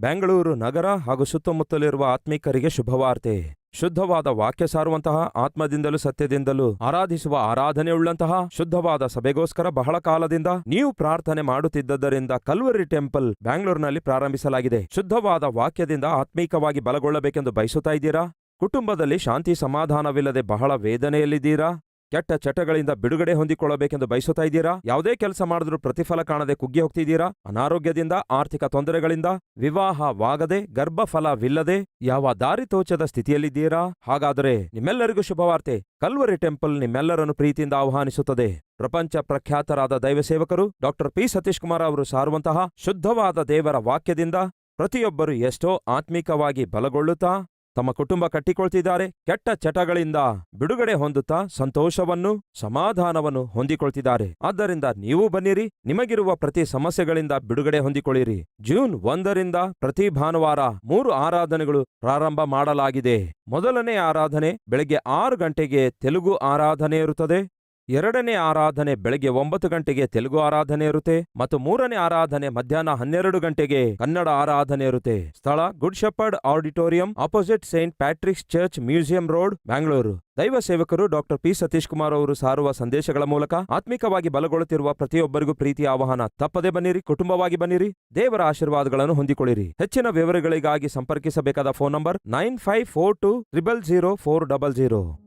ಬೆಂಗಳೂರು ನಗರ ಹಾಗೂ ಸುತ್ತಮುತ್ತಲಿರುವ ಆತ್ಮೀಕರಿಗೆ ಶುಭವಾರ್ತೆ. ಶುದ್ಧವಾದ ವಾಕ್ಯ ಸಾರುವಂತಹ ಆತ್ಮದಿಂದಲೂ ಸತ್ಯದಿಂದಲೂ ಆರಾಧಿಸುವ ಆರಾಧನೆಯುಳ್ಳಂತಹ ಶುದ್ಧವಾದ ಸಭೆಗೋಸ್ಕರ ಬಹಳ ಕಾಲದಿಂದ ನೀವು ಪ್ರಾರ್ಥನೆ ಮಾಡುತ್ತಿದ್ದರಿಂದ ಕಲ್ವರಿ ಟೆಂಪಲ್ ಬ್ಯಾಂಗ್ಳೂರಿನಲ್ಲಿ ಪ್ರಾರಂಭಿಸಲಾಗಿದೆ. ಶುದ್ಧವಾದ ವಾಕ್ಯದಿಂದ ಆತ್ಮೀಕವಾಗಿ ಬಲಗೊಳ್ಳಬೇಕೆಂದು ಬಯಸುತ್ತಾ ಇದ್ದೀರಾ? ಕುಟುಂಬದಲ್ಲಿ ಶಾಂತಿ ಸಮಾಧಾನವಿಲ್ಲದೆ ಬಹಳ ವೇದನೆಯಲ್ಲಿದ್ದೀರಾ? ಕೆಟ್ಟ ಚಟಗಳಿಂದ ಬಿಡುಗಡೆ ಹೊಂದಿಕೊಳ್ಳಬೇಕೆಂದು ಬಯಸುತ್ತಾ ಇದ್ದೀರಾ? ಯಾವುದೇ ಕೆಲಸ ಮಾಡಿದ್ರೂ ಪ್ರತಿಫಲ ಕಾಣದೆ ಕುಗ್ಗಿ ಹೋಗ್ತಿದ್ದೀರಾ? ಅನಾರೋಗ್ಯದಿಂದ, ಆರ್ಥಿಕ ತೊಂದರೆಗಳಿಂದ, ವಿವಾಹವಾಗದೆ, ಗರ್ಭಫಲವಿಲ್ಲದೆ ಯಾವ ದಾರಿ ತೋಚದ ಸ್ಥಿತಿಯಲ್ಲಿದ್ದೀರಾ? ಹಾಗಾದರೆ ನಿಮ್ಮೆಲ್ಲರಿಗೂ ಶುಭವಾರ್ತೆ. ಕಲ್ವರಿ ಟೆಂಪಲ್ ನಿಮ್ಮೆಲ್ಲರನ್ನು ಪ್ರೀತಿಯಿಂದ ಆಹ್ವಾನಿಸುತ್ತದೆ. ಪ್ರಪಂಚ ಪ್ರಖ್ಯಾತರಾದ ದೈವ ಸೇವಕರು ಡಾಕ್ಟರ್ ಪಿ. ಸತೀಶ್ ಕುಮಾರ್ ಅವರು ಸಾರುವಂತಹ ಶುದ್ಧವಾದ ದೇವರ ವಾಕ್ಯದಿಂದ ಪ್ರತಿಯೊಬ್ಬರು ಎಷ್ಟೋ ಆತ್ಮಿಕವಾಗಿ ಬಲಗೊಳ್ಳುತ್ತಾ ತಮ್ಮ ಕುಟುಂಬ ಕಟ್ಟಿಕೊಳ್ತಿದ್ದಾರೆ, ಕೆಟ್ಟ ಚಟಗಳಿಂದ ಬಿಡುಗಡೆ ಹೊಂದುತ್ತಾ ಸಂತೋಷವನ್ನು, ಸಮಾಧಾನವನ್ನು ಹೊಂದಿಕೊಳ್ತಿದ್ದಾರೆ. ಆದ್ದರಿಂದ ನೀವು ಬನ್ನಿರಿ, ನಿಮಗಿರುವ ಪ್ರತಿ ಸಮಸ್ಯೆಗಳಿಂದ ಬಿಡುಗಡೆ ಹೊಂದಿಕೊಳ್ಳಿರಿ. ಜೂನ್ ಒಂದರಿಂದ ಪ್ರತಿ ಭಾನುವಾರ ಮೂರು ಆರಾಧನೆಗಳು ಪ್ರಾರಂಭ ಮಾಡಲಾಗಿದೆ. ಮೊದಲನೇ ಆರಾಧನೆ ಬೆಳಗ್ಗೆ ಆರು ಗಂಟೆಗೆ ತೆಲುಗು ಆರಾಧನೆ ಇರುತ್ತದೆ. ಎರಡನೇ ಆರಾಧನೆ ಬೆಳಗ್ಗೆ ಒಂಬತ್ತು ಗಂಟೆಗೆ ತೆಲುಗು ಆರಾಧನೆ ಇರುತ್ತೆ ಮತ್ತು ಮೂರನೇ ಆರಾಧನೆ ಮಧ್ಯಾಹ್ನ ಹನ್ನೆರಡು ಗಂಟೆಗೆ ಕನ್ನಡ ಆರಾಧನೆ ಇರುತ್ತೆ. ಸ್ಥಳ Good Shepherd Auditorium opposite Saint Patrick's Church Museum Road, Bangalore. ದೈವ ಸೇವಕರು ಡಾಕ್ಟರ್ ಪಿ ಸತೀಶ್ ಕುಮಾರ್ ಅವರು ಸಾರುವ ಸಂದೇಶಗಳ ಮೂಲಕ ಆತ್ಮಿಕವಾಗಿ ಬಲಗೊಳ್ಳುತ್ತಿರುವ ಪ್ರತಿಯೊಬ್ಬರಿಗೂ ಪ್ರೀತಿಯ ಆಹ್ವಾನ. ತಪ್ಪದೆ ಬನ್ನಿರಿ, ಕುಟುಂಬವಾಗಿ ಬನ್ನಿರಿ, ದೇವರ ಆಶೀರ್ವಾದಗಳನ್ನು ಹೊಂದಿಕೊಳ್ಳಿರಿ. ಹೆಚ್ಚಿನ ವಿವರಗಳಿಗಾಗಿ ಸಂಪರ್ಕಿಸಬೇಕಾದ phone number nine five four two triple zero four double zero.